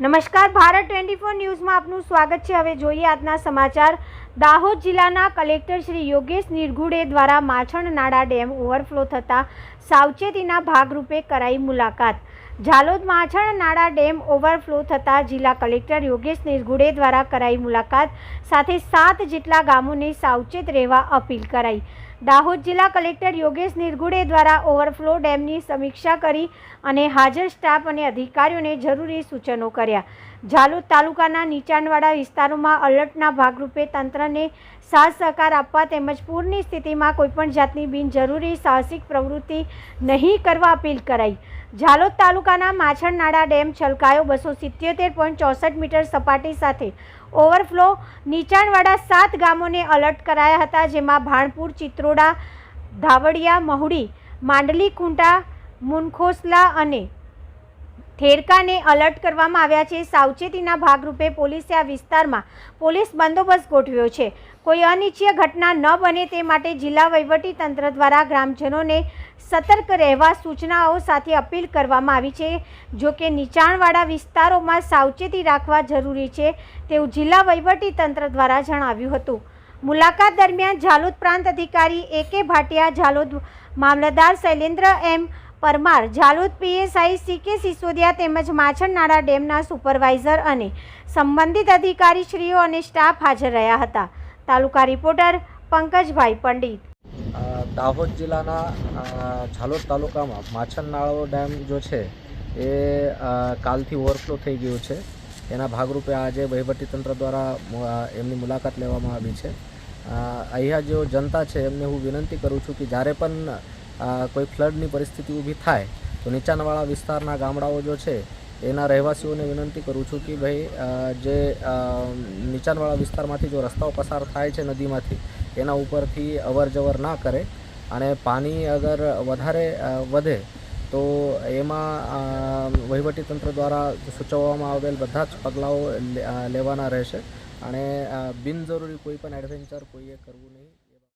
નમસ્કાર, Bharat twenty four ન્યૂઝમાં આપનું સ્વાગત છે. હવે જોઈએ આજના સમાચાર. દાહોદ જિલ્લાના કલેક્ટર શ્રી યોગેશ નિરગુડે દ્વારા માછણ નાળા ડેમ ઓવરફ્લો થતાં સાવચેતીના ભાગરૂપે કરાઈ મુલાકાત. ઝાલોદ માછણ નાળા ડેમ ઓવરફ્લો થતાં જિલ્લા કલેક્ટર યોગેશ નિરગુડે દ્વારા કરાઈ મુલાકાત. સાથે સાત જેટલા ગામોને સાવચેત રહેવા અપીલ કરાઈ. દાહોદ જિલ્લા કલેક્ટર યોગેશ નિર્ગુડે દ્વારા ઓવરફ્લો ડેમની સમીક્ષા કરી અને હાજર સ્ટાફ અને અધિકારીઓને જરૂરી સૂચનો કર્યા. ઝાલોદ તાલુકાના નીચાણવાળા વિસ્તારોમાં અલર્ટના ભાગરૂપે તંત્રને સાથ સહકાર આપવા તેમજ પૂરની સ્થિતિમાં કોઈપણ જાતની બિનજરૂરી સાહસિક પ્રવૃત્તિ નહીં કરવા અપીલ કરાઈ. ઝાલોદ તાલુકાના માછણનાળા ડેમ છલકાયો બસો સિત્યોતેર પોઈન્ટ ચોસઠ મીટર સપાટી સાથે ઓવરફ્લો નીચાણવાળા સાત ગામોને અલર્ટ કરાયા હતા, જેમાં ભાણપુર, ચિત્રોડા, ધાવડિયા, મહુડી માંડલી ખૂંટા મુનખોસલા અને થેરકાને અલર્ટ કરવામાં આવ્યા છે. સાવચેતીના ભાગરૂપે પોલીસે આ વિસ્તારમાં પોલીસ બંદોબસ્ત ગોઠવ્યો છે. કોઈ અનિચ્છીય ઘટના ન બને તે માટે જિલ્લા વહીવટી તંત્ર દ્વારા ગ્રામજનોને સતર્ક રહેવા સૂચનાઓ સાથે અપીલ કરવામાં આવી છે. જો કે નીચાણવાળા વિસ્તારોમાં સાવચેતી રાખવા જરૂરી છે તેવું જિલ્લા વહીવટી તંત્ર દ્વારા જણાવ્યું હતું. મુલાકાત દરમિયાન ઝાલોદ પ્રાંત અધિકારી A K Bhatia Jhalod Mamlatdar Shailendra M Parmar, Jhalod PSI C K Sisodiya તેમજ માછણનાળા ડેમના સુપરવાઇઝર અને સંબંધિત અધિકારીશ્રીઓ અને સ્ટાફ હાજર રહ્યા હતા. તાલુકા રિપોર્ટર પંકજભાઈ પંડિત. દાહોદ જિલ્લાના ઝાલોદ તાલુકામાં માછનનાળો ડેમ જો છે, એ કાલથી ઓવરફ્લો થઈ ગયું છે. એના ભાગરૂપે આજે વહીવટીતંત્ર દ્વારા એમની મુલાકાત લેવામાં આવી છે. અહીંયા જો જનતા છે, એમને હું વિનંતી કરું છું કે જ્યારે પણ કોઈ ફ્લડની પરિસ્થિતિ ઊભી થાય તો નીચાણવાળા વિસ્તારના ગામડાઓ જો છે, એના રહેવાસીઓને વિનંતી કરું છું કે ભાઈ જે નીચાણવાળા વિસ્તારમાંથી જો રસ્તાઓ પસાર થાય છે નદીમાંથી, એના ઉપરથી અવર ના કરે અને પાણી અગર વધારે વધે તો એમાં વહીવટીતંત્ર દ્વારા સૂચવવામાં આવેલ બધા જ પગલાઓ લેવાના રહેશે. અને બિનજરૂરી કોઈ પણ એડવેન્ચર કોઈએ કરવું નહીં.